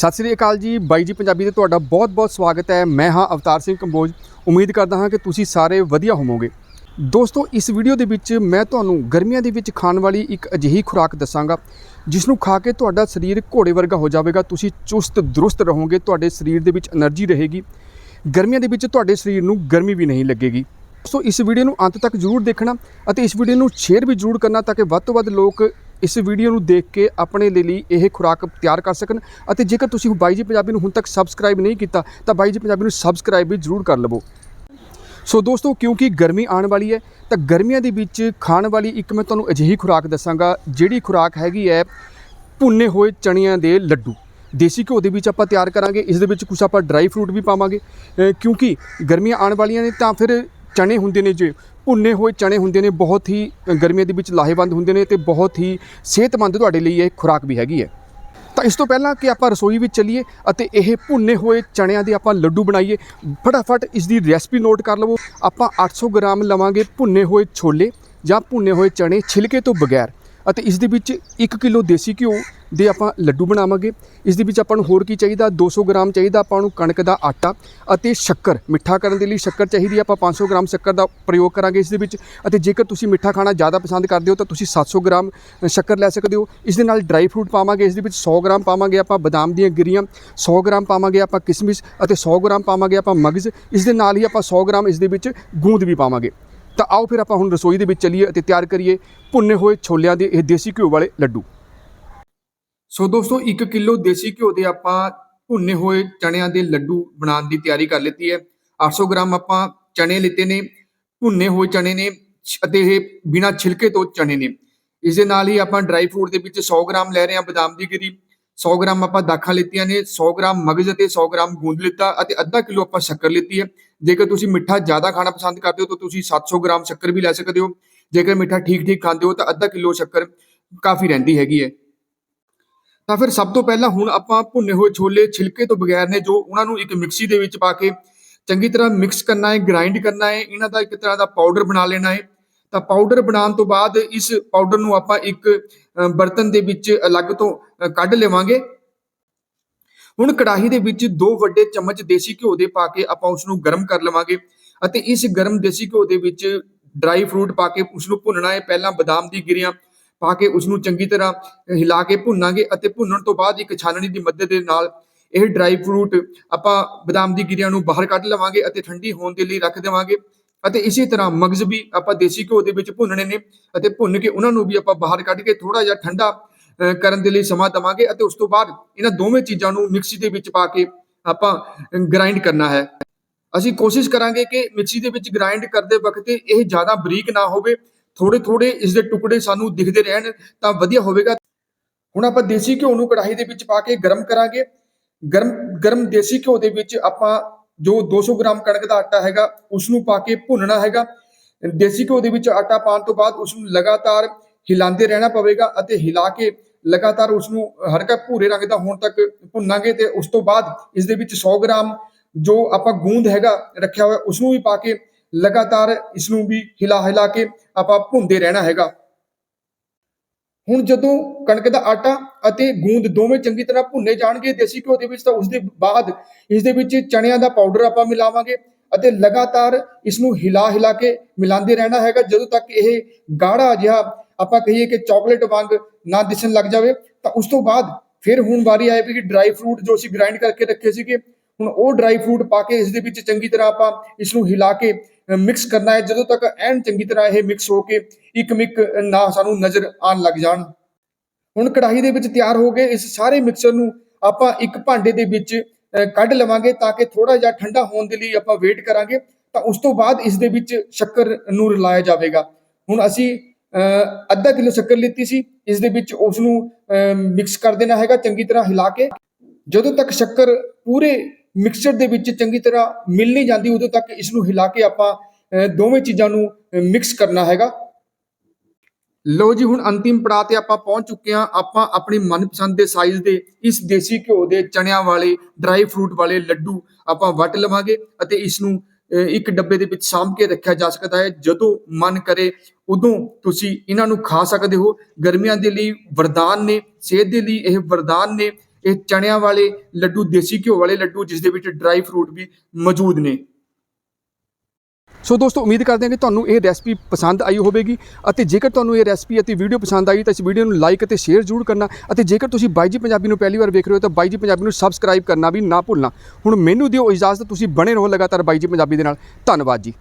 ਸਤਿ ਸ੍ਰੀ ਅਕਾਲ ਜੀ, ਬਾਈ ਜੀ ਪੰਜਾਬੀ ਤੇ ਤੁਹਾਡਾ ਬਹੁਤ-ਬਹੁਤ ਸਵਾਗਤ ਹੈ। ਮੈਂ ਹਾਂ ਅਵਤਾਰ ਸਿੰਘ ਕੰਬੋਜ। ਉਮੀਦ ਕਰਦਾ ਹਾਂ ਕਿ ਤੁਸੀਂ ਸਾਰੇ ਵਧੀਆ ਹੋਵੋਗੇ। ਦੋਸਤੋ, ਇਸ ਵੀਡੀਓ ਦੇ ਵਿੱਚ ਮੈਂ ਤੁਹਾਨੂੰ ਗਰਮੀਆਂ ਦੇ ਵਿੱਚ ਖਾਣ ਵਾਲੀ ਇੱਕ ਅਜਿਹੀ ਖੁਰਾਕ ਦੱਸਾਂਗਾ, ਜਿਸ ਨੂੰ ਖਾ ਕੇ ਤੁਹਾਡਾ ਸਰੀਰ ਘੋੜੇ ਵਰਗਾ ਹੋ ਜਾਵੇਗਾ। ਤੁਸੀਂ ਚੁਸਤ, ਦਰੁਸਤ ਰਹੋਗੇ, ਤੁਹਾਡੇ ਸਰੀਰ ਦੇ ਵਿੱਚ એનર્ਜੀ ਰਹੇਗੀ। ਗਰਮੀਆਂ ਦੇ ਵਿੱਚ ਤੁਹਾਡੇ ਸਰੀਰ ਨੂੰ ਗਰਮੀ ਵੀ ਨਹੀਂ ਲੱਗੇਗੀ। ਸੋ ਇਸ ਵੀਡੀਓ ਨੂੰ ਅੰਤ ਤੱਕ ਜ਼ਰੂਰ ਦੇਖਣਾ ਅਤੇ ਇਸ ਵੀਡੀਓ ਨੂੰ ਸ਼ੇਅਰ ਵੀ ਜ਼ਰੂਰ ਕਰਨਾ ਤਾਂ ਕਿ ਵੱਧ ਤੋਂ ਵੱਧ ਲੋਕ ਇਸ ਵੀਡੀਓ ਨੂੰ ਦੇਖ ਕੇ ਆਪਣੇ ਲਈ ਲਈ ਇਹ ਖੁਰਾਕ ਤਿਆਰ ਕਰ ਸਕਣ ਅਤੇ ਜੇਕਰ ਤੁਸੀਂ ਬਾਈ ਜੀ ਪੰਜਾਬੀ ਨੂੰ ਹੁਣ ਤੱਕ ਸਬਸਕ੍ਰਾਈਬ ਨਹੀਂ ਕੀਤਾ, ਤਾਂ ਬਾਈ ਜੀ ਪੰਜਾਬੀ ਨੂੰ ਸਬਸਕ੍ਰਾਈਬ ਵੀ ਜ਼ਰੂਰ ਕਰ ਲਵੋ। ਸੋ ਦੋਸਤੋ, ਕਿਉਂਕਿ ਗਰਮੀ ਆਉਣ ਵਾਲੀ ਹੈ, ਤਾਂ ਗਰਮੀਆਂ ਦੇ ਵਿੱਚ ਖਾਣ ਵਾਲੀ ਇੱਕ ਮੈਂ ਤੁਹਾਨੂੰ ਅਜਿਹੀ ਖੁਰਾਕ ਦੱਸਾਂਗਾ, ਜਿਹੜੀ ਖੁਰਾਕ ਹੈਗੀ ਹੈ ਭੁੰਨੇ ਹੋਏ ਚਣਿਆਂ ਦੇ ਲੱਡੂ। ਦੇਸੀ ਘਿਓ ਦੇ ਵਿੱਚ ਆਪਾਂ ਤਿਆਰ ਕਰਾਂਗੇ, ਇਸ ਦੇ ਵਿੱਚ ਕੁਝ ਆਪਾਂ ਡਰਾਈ ਫਰੂਟ ਵੀ ਪਾਵਾਂਗੇ। ਕਿਉਂਕਿ ਗਰਮੀਆਂ ਆਉਣ ਵਾਲੀਆਂ ਨੇ, ਤਾਂ ਫਿਰ ਚਣੇ ਹੁੰਦੇ ਨੇ ਜੇ। ਭੁੰਨੇ ਹੋਏ ਚਣੇ ਹੁੰਦੇ ਨੇ, ਬਹੁਤ ਹੀ ਗਰਮੀਆਂ ਦੇ ਵਿੱਚ ਲਾਹੇਵੰਦ ਹੁੰਦੇ ਨੇ ਤੇ ਬਹੁਤ ਹੀ ਸਿਹਤਮੰਦ ਤੁਹਾਡੇ ਲਈ ਇਹ ਖੁਰਾਕ ਵੀ ਹੈਗੀ ਹੈ। ਤਾਂ ਇਸ ਤੋਂ ਪਹਿਲਾਂ ਕਿ ਆਪਾਂ ਰਸੋਈ ਵਿੱਚ ਚੱਲੀਏ ਅਤੇ ਇਹ ਭੁੰਨੇ ਹੋਏ ਚਣਿਆਂ ਦੇ ਆਪਾਂ ਲੱਡੂ ਬਣਾਈਏ, ਫਟਾਫਟ ਇਸ ਦੀ ਰੈਸਪੀ ਨੋਟ ਕਰ ਲਵੋ। ਆਪਾਂ 800 ਗ੍ਰਾਮ ਲਵਾਂਗੇ ਭੁੰਨੇ ਹੋਏ ਛੋਲੇ ਜਾਂ ਭੁੰਨੇ ਹੋਏ ਚਣੇ ਛਿਲਕੇ ਤੋਂ ਬਗੈਰ। ਅਤੇ ਇਸ ਦੇ ਵਿੱਚ 1 ਕਿਲੋ ਦੇਸੀ ਘਿਓ ਦੇ ਆਪਾਂ ਲੱਡੂ ਬਣਾਵਾਂਗੇ। ਇਸ ਦੇ ਵਿੱਚ ਆਪਾਂ ਨੂੰ ਹੋਰ ਕੀ ਚਾਹੀਦਾ? 200 ਗ੍ਰਾਮ ਚਾਹੀਦਾ ਆਪਾਂ ਨੂੰ ਕਣਕ ਦਾ ਆਟਾ ਅਤੇ ਸ਼ੱਕਰ। ਮਿੱਠਾ ਕਰਨ ਦੇ ਲਈ ਸ਼ੱਕਰ ਚਾਹੀਦੀ ਹੈ, ਆਪਾਂ 500 ਗ੍ਰਾਮ ਸ਼ੱਕਰ ਦਾ ਪ੍ਰਯੋਗ ਕਰਾਂਗੇ ਇਸ ਦੇ ਵਿੱਚ। ਅਤੇ ਜੇਕਰ ਤੁਸੀਂ ਮਿੱਠਾ ਖਾਣਾ ਜ਼ਿਆਦਾ ਪਸੰਦ ਕਰਦੇ ਹੋ ਤਾਂ ਤੁਸੀਂ 700 ਗ੍ਰਾਮ ਸ਼ੱਕਰ ਲੈ ਸਕਦੇ ਹੋ। ਇਸ ਦੇ ਨਾਲ ਡਰਾਈ ਫਰੂਟ ਪਾਵਾਂਗੇ, ਇਸ ਦੇ ਵਿੱਚ 100 ਗ੍ਰਾਮ ਪਾਵਾਂਗੇ ਆਪਾਂ ਬਦਾਮ ਦੀਆਂ ਗਿਰੀਆਂ 100 ਗ੍ਰਾਮ ਪਾਵਾਂਗੇ ਆਪਾਂ ਕਿਸਮਿਸ ਅਤੇ 100 ਗ੍ਰਾਮ ਪਾਵਾਂਗੇ ਆਪਾਂ ਮਗਜ਼। ਇਸ ਦੇ ਨਾਲ ਹੀ ਆਪਾਂ 100 ਗ੍ਰਾਮ ਇਸ ਦੇ ਵਿੱਚ ਗੂੰਦ ਵੀ ਪਾਵਾਂਗੇ। ਤਾਂ ਆਓ ਫਿਰ ਆਪਾਂ ਹੁਣ ਰਸੋਈ ਦੇ ਵਿੱਚ ਚੱਲੀਏ ਅਤੇ ਤਿਆਰ ਕਰੀਏ ਭੁੰਨੇ ਹੋਏ ਛੋਲਿਆਂ ਦੇ ਇਹ ਦੇਸੀ ਘਿਓ ਵਾਲੇ ਲੱਡੂ। ਸੋ ਦੋਸਤੋ 1 ਕਿਲੋ ਦੇਸੀ ਘਿਓ ਦੇ ਆਪਾਂ ਭੁੰਨੇ ਹੋਏ ਚਣਿਆਂ ਦੇ ਲੱਡੂ ਬਣਾਉਣ ਦੀ ਤਿਆਰੀ ਕਰ ਲਈ ਹੈ। 800 ਗ੍ਰਾਮ ਆਪਾਂ ਚਣੇ ਲਿੱਤੇ ਨੇ, ਭੁੰਨੇ ਹੋਏ ਚਣੇ ਨੇ ਅਤੇ ਇਹ ਬਿਨਾ ਛਿਲਕੇ ਤੋਂ ਚਣੇ ਨੇ। ਇਸ ਦੇ ਨਾਲ ਹੀ ਆਪਾਂ ਡਰਾਈ ਫਰੂਟ ਦੇ ਵਿੱਚ 100 ਗ੍ਰਾਮ ਲੈ ਰਹੇ ਹਾਂ ਬਦਾਮ ਦੀ ਗਿਰੀ। 100 ਗ੍ਰਾਮ ਆਪਾਂ ਦਾਖਾਂ ਲਿੱਤੀਆਂ ਨੇ 100 ਗ੍ਰਾਮ ਮਗਜ਼ ਅਤੇ 100 ਗ੍ਰਾਮ ਗੂੰਦ ਲਿੱਤਾ ਅਤੇ ਅੱਧਾ ਕਿਲੋ ਆਪਾਂ ਸ਼ੱਕਰ ਲਿੱਤੀ ਹੈ। ਜੇਕਰ ਤੁਸੀਂ ਮਿੱਠਾ ਜ਼ਿਆਦਾ ਖਾਣਾ ਪਸੰਦ ਕਰਦੇ ਹੋ ਤਾਂ ਤੁਸੀਂ 700 ਗ੍ਰਾਮ ਸ਼ੱਕਰ ਵੀ ਲੈ ਸਕਦੇ ਹੋ। ਜੇਕਰ ਮਿੱਠਾ ਠੀਕ ਠੀਕ ਖਾਂਦੇ ਹੋ ਤਾਂ ਅੱਧਾ ਕਿਲੋ ਸ਼ੱਕਰ ਕਾਫੀ ਰਹਿੰਦੀ ਹੈਗੀ ਹੈ। ਤਾਂ ਫਿਰ ਸਭ ਤੋਂ ਪਹਿਲਾਂ ਹੁਣ ਆਪਾਂ ਭੁੰਨੇ ਹੋਏ ਛੋਲੇ ਛਿਲਕੇ ਤੋਂ ਬਗੈਰ ਨੇ ਜੋ ਉਹਨਾਂ ਨੂੰ ਇੱਕ ਮਿਕਸੀ ਦੇ ਵਿੱਚ ਪਾ ਕੇ ਚੰਗੀ ਤਰ੍ਹਾਂ ਮਿਕਸ ਕਰਨਾ ਹੈ ਗ੍ਰਾਈਂਡ ਕਰਨਾ ਹੈ, ਇਹਨਾਂ ਦਾ ਇੱਕ ਤਰ੍ਹਾਂ ਦਾ ਪਾਊਡਰ ਬਣਾ ਲੈਣਾ ਹੈ। ਤਾਂ ਪਾਊਡਰ ਬਣਾਉਣ ਤੋਂ ਬਾਅਦ ਇਸ ਪਾਊਡਰ ਨੂੰ ਆਪਾਂ ਇੱਕ ਬਰਤਨ ਦੇ ਵਿੱਚ ਅਲੱਗ ਤੋਂ ਕੱਢ ਲਵਾਂਗੇ। ਹੁਣ ਕੜਾਹੀ ਦੇ ਵਿੱਚ ਦੋ ਵੱਡੇ ਚਮਚ ਦੇਸੀ ਘਿਓ ਦੇ ਪਾ ਕੇ ਆਪਾਂ ਉਸ ਨੂੰ ਗਰਮ ਕਰ ਲਵਾਂਗੇ ਅਤੇ ਇਸ ਗਰਮ ਦੇਸੀ ਘਿਓ ਦੇ ਵਿੱਚ ਡਰਾਈ ਫਰੂਟ ਪਾ ਕੇ ਉਸ ਨੂੰ ਭੁੰਨਣਾ ਹੈ। ਪਹਿਲਾਂ ਬਦਾਮ ਦੀ ਗਿਰੀਆਂ ਪਾ ਕੇ ਉਸ ਨੂੰ ਚੰਗੀ ਤਰ੍ਹਾਂ ਹਿਲਾ ਕੇ ਭੁੰਨਾਂਗੇ ਅਤੇ ਭੁੰਨਣ ਤੋਂ ਬਾਅਦ ਇੱਕ ਛਾਨਣੀ ਦੀ ਮਦਦ ਦੇ ਨਾਲ ਇਹ ਡਰਾਈ ਫਰੂਟ ਆਪਾਂ ਬਦਾਮ ਦੀ ਗਿਰੀਆਂ ਨੂੰ ਬਾਹਰ ਕੱਢ ਲਵਾਂਗੇ ਅਤੇ ਠੰਡੀ ਹੋਣ ਦੇ ਲਈ ਰੱਖ ਦੇਵਾਂਗੇ। ਅਤੇ ਇਸੇ ਤਰ੍ਹਾਂ ਮਗਜ਼ ਵੀ ਆਪਾਂ ਦੇਸੀ ਘਿਓ ਦੇ ਵਿੱਚ ਭੁੰਨਣੇ ਨੇ ਅਤੇ ਭੁੰਨ ਕੇ ਉਹਨਾਂ ਨੂੰ ਵੀ ਆਪਾਂ ਬਾਹਰ ਕੱਢ ਕੇ ਥੋੜਾ ਜਿਹਾ ਠੰਡਾ ਕਰਨ ਦੇ ਲਈ ਸਮਾਂ ਦਵਾਂਗੇ ਅਤੇ ਉਸ ਤੋਂ ਬਾਅਦ ਇਹਨਾਂ ਦੋਵੇਂ ਚੀਜ਼ਾਂ ਨੂੰ ਮਿਕਸੀ ਦੇ ਵਿੱਚ ਪਾ ਕੇ ਆਪਾਂ ਗ੍ਰਾਈਂਡ ਕਰਨਾ ਹੈ। ਅਸੀਂ ਕੋਸ਼ਿਸ਼ ਕਰਾਂਗੇ ਕਿ ਮਿਕਸੀ ਦੇ ਵਿੱਚ ਗ੍ਰਾਈਂਡ ਕਰਦੇ ਵਕਤ ਇਹ ਜ਼ਿਆਦਾ ਬਰੀਕ ਨਾ ਹੋਵੇ ਥੋੜੇ ਥੋੜੇ ਇਸ ਦੇ ਟੁਕੜੇ ਸਾਨੂੰ ਦਿਖਦੇ ਰਹਿਣ ਤਾਂ ਵਧੀਆ ਹੋਵੇਗਾ। ਹੁਣ ਆਪਾਂ ਦੇਸੀ ਘਿਓ ਨੂੰ ਕੜਾਹੀ ਦੇ ਵਿੱਚ ਪਾ ਕੇ ਗਰਮ ਕਰਾਂਗੇ। ਗਰਮ ਗਰਮ ਦੇਸੀ ਘਿਓ ਦੇ ਵਿੱਚ ਆਪਾਂ ਜੋ 200 ਗ੍ਰਾਮ ਕਣਕ ਦਾ ਆਟਾ ਹੈਗਾ ਉਸ ਨੂੰ ਪਾ ਕੇ ਭੁੰਨਣਾ ਹੈਗਾ। ਦੇਸੀ ਘਿਓ ਦੇ ਵਿੱਚ ਆਟਾ ਪਾਉਣ ਤੋਂ ਬਾਅਦ ਉਸ ਨੂੰ ਲਗਾਤਾਰ ਹਿਲਾਉਂਦੇ ਰਹਿਣਾ ਪਵੇਗਾ ਅਤੇ ਹਿਲਾ ਕੇ ਲਗਾਤਾਰ ਉਸ ਨੂੰ ਹਲਕਾ ਭੂਰੇ ਰੰਗ ਦਾ ਹੋਣ ਤੱਕ ਭੁੰਨਾਂਗੇ ਤੇ ਉਸ ਤੋਂ ਬਾਅਦ ਇਸ ਦੇ ਵਿੱਚ 100 ਗ੍ਰਾਮ ਜੋ ਆਪਾਂ ਗੂੰਦ ਹੈਗਾ ਰੱਖਿਆ ਹੋਇਆ ਉਸ ਨੂੰ ਵੀ ਪਾ ਕੇ ਲਗਾਤਾਰ ਇਸ ਨੂੰ ਵੀ ਹਿਲਾ ਹਿਲਾ ਕੇ ਆਪਾਂ ਭੁੰਨਦੇ ਰਹਿਣਾ ਹੈਗਾ। ਹੁਣ ਜਦੋਂ ਕਣਕ ਦਾ ਆਟਾ ਅਤੇ ਗੂੰਦ ਦੋਵੇਂ ਚੰਗੀ ਤਰ੍ਹਾਂ ਭੁੰਨੇ ਜਾਣਗੇ, ਦੇਸੀ ਘਿਓ ਦੇ ਵਿੱਚ ਤਾਂ ਉਸ ਦੇ ਬਾਅਦ ਇਸ ਦੇ ਵਿੱਚ ਚਣਿਆਂ ਦਾ ਪਾਊਡਰ ਆਪਾਂ ਮਿਲਾਵਾਂਗੇ ਅਤੇ ਲਗਾਤਾਰ ਇਸ ਨੂੰ ਹਿਲਾ ਹਿਲਾ ਕੇ ਮਿਲਾਉਂਦੇ ਰਹਿਣਾ ਹੈਗਾ। ਜਦੋਂ ਤੱਕ ਇਹ ਗਾੜਾ ਜਿਹਾ ਆਪਾਂ ਕਹੀਏ ਕਿ ਚਾਕਲੇਟ ਵਾਂਗ ਨਾ ਦਿਸਣ ਲੱਗ ਜਾਵੇ, ਤਾਂ ਉਸ ਤੋਂ ਬਾਅਦ ਫਿਰ ਹੁਣ ਵਾਰੀ ਆਏਗੀ ਕਿ ਡਰਾਈ ਫਰੂਟ ਜੋ ਅਸੀਂ ਗ੍ਰਾਈਂਡ ਕਰਕੇ ਰੱਖੇ ਸੀਗੇ ਹੁਣ ਉਹ ਡਰਾਈ ਫਰੂਟ ਪਾ ਕੇ ਇਸ ਦੇ ਵਿੱਚ ਚੰਗੀ ਤਰ੍ਹਾਂ ਆਪਾਂ ਇਸ ਨੂੰ ਹਿਲਾ ਕੇ ਮਿਕਸ ਕਰਨਾ ਹੈ। ਜਦੋਂ ਤੱਕ ਐਨ ਚੰਗੀ ਤਰ੍ਹਾਂ ਇਹ ਮਿਕਸ ਹੋ ਕੇ ਇੱਕ ਮਿਕ ਨਾ ਸਾਨੂੰ ਨਜ਼ਰ ਆਉਣ ਲੱਗ ਜਾਣ। ਹੁਣ ਕੜਾਹੀ ਦੇ ਵਿੱਚ ਤਿਆਰ ਹੋ ਗਏ ਇਸ ਸਾਰੇ ਮਿਕਸਰ ਨੂੰ ਆਪਾਂ ਇੱਕ ਭਾਂਡੇ ਦੇ ਵਿੱਚ ਕੱਢ ਲਵਾਂਗੇ ਤਾਂ ਕਿ ਥੋੜਾ ਜਿਹਾ ਠੰਡਾ ਹੋਣ ਦੇ ਲਈ ਆਪਾਂ ਵੇਟ ਕਰਾਂਗੇ। ਤਾਂ ਉਸ ਤੋਂ ਬਾਅਦ ਇਸ ਦੇ ਵਿੱਚ ਸ਼ੱਕਰ ਨੂੰ ਰਲਾਇਆ ਜਾਵੇਗਾ। ਹੁਣ ਅਸੀਂ ਅੱਧਾ ਕਿਲੋ ਸ਼ੱਕਰ ਲਿੱਤੀ ਸੀ। ਇਸ ਦੇ ਵਿੱਚ ਉਸ ਨੂੰ ਮਿਕਸ ਕਰ ਦੇਣਾ ਹੈਗਾ ਚੰਗੀ ਤਰ੍ਹਾਂ ਹਿਲਾ ਕੇ। ਜਦੋਂ ਤੱਕ ਸ਼ੱਕਰ ਪੂਰੇ ਮਿਕਸਚਰ ਦੇ ਵਿੱਚ ਚੰਗੀ ਤਰ੍ਹਾਂ ਮਿਲ ਨਹੀਂ ਜਾਂਦੀ ਉਦੋਂ ਤੱਕ ਇਸ ਨੂੰ ਹਿਲਾ ਕੇ ਆਪਾਂ ਅ, ਦੋਵੇਂ ਚੀਜ਼ਾਂ ਨੂੰ ਮਿਕਸ ਕਰਨਾ ਹੈਗਾ। ਲੋ ਜੀ ਹੁਣ ਅੰਤਿਮ ਪੜਾਅ ਤੇ ਆਪਾਂ ਪਹੁੰਚ ਚੁੱਕੇ ਹਾਂ। ਆਪਾਂ ਆਪਣੀ ਮਨਪਸੰਦ ਦੇ ਸਾਈਜ਼ ਦੇ ਇਸ ਦੇਸੀ ਘਿਓ ਦੇ ਚਣਿਆਂ ਵਾਲੇ ਡਰਾਈ ਫਰੂਟ ਵਾਲੇ ਲੱਡੂ ਆਪਾਂ ਵੱਟ ਲਵਾਂਗੇ ਅਤੇ ਇਸ ਨੂੰ ਇੱਕ ਡੱਬੇ ਦੇ ਵਿੱਚ ਸਾਂਭ ਕੇ ਰੱਖਿਆ ਜਾ ਸਕਦਾ ਹੈ। ਜਦੋਂ ਮਨ ਕਰੇ ਉਦੋਂ ਤੁਸੀਂ ਇਹਨਾਂ ਨੂੰ ਖਾ ਸਕਦੇ ਹੋ। ਗਰਮੀਆਂ ਦੇ ਲਈ ਵਰਦਾਨ ਨੇ ਸਿਹਤ ਦੇ ਲਈ ਇਹ ਵਰਦਾਨ ਨੇ। ਇਹ ਚਣਿਆਂ ਵਾਲੇ ਲੱਡੂ, ਦੇਸੀ ਘਿਓ ਵਾਲੇ ਲੱਡੂ, ਜਿਸ ਦੇ ਵਿੱਚ ਡਰਾਈ ਫਰੂਟ ਵੀ ਮੌਜੂਦ ਨੇ। ਸੋ ਦੋਸਤੋ, ਉਮੀਦ ਕਰਦੇ ਹਾਂ ਕਿ ਤੁਹਾਨੂੰ ਇਹ ਰੈਸਪੀ ਪਸੰਦ ਆਈ ਹੋਵੇਗੀ ਅਤੇ ਜੇਕਰ ਤੁਹਾਨੂੰ ਇਹ ਰੈਸਪੀ ਅਤੇ ਵੀਡੀਓ ਪਸੰਦ ਆਈ, ਤਾਂ ਇਸ ਵੀਡੀਓ ਨੂੰ ਲਾਈਕ ਅਤੇ ਸ਼ੇਅਰ ਜ਼ਰੂਰ ਕਰਨਾ ਅਤੇ ਜੇਕਰ ਤੁਸੀਂ ਬਾਈ ਜੀ ਪੰਜਾਬੀ ਨੂੰ ਪਹਿਲੀ ਵਾਰ ਵੇਖ ਰਹੇ ਹੋ, ਤਾਂ ਬਾਈ ਜੀ ਪੰਜਾਬੀ ਨੂੰ ਸਬਸਕ੍ਰਾਈਬ ਕਰਨਾ ਵੀ ਨਾ ਭੁੱਲਣਾ। ਹੁਣ ਮੈਨੂੰ ਦਿਓ ਇਜਾਜ਼ਤ, ਤੁਸੀਂ ਬਣੇ ਰਹੋ ਲਗਾਤਾਰ ਬਾਈ ਜੀ ਪੰਜਾਬੀ ਦੇ ਨਾਲ। ਧੰਨਵਾਦ ਜੀ।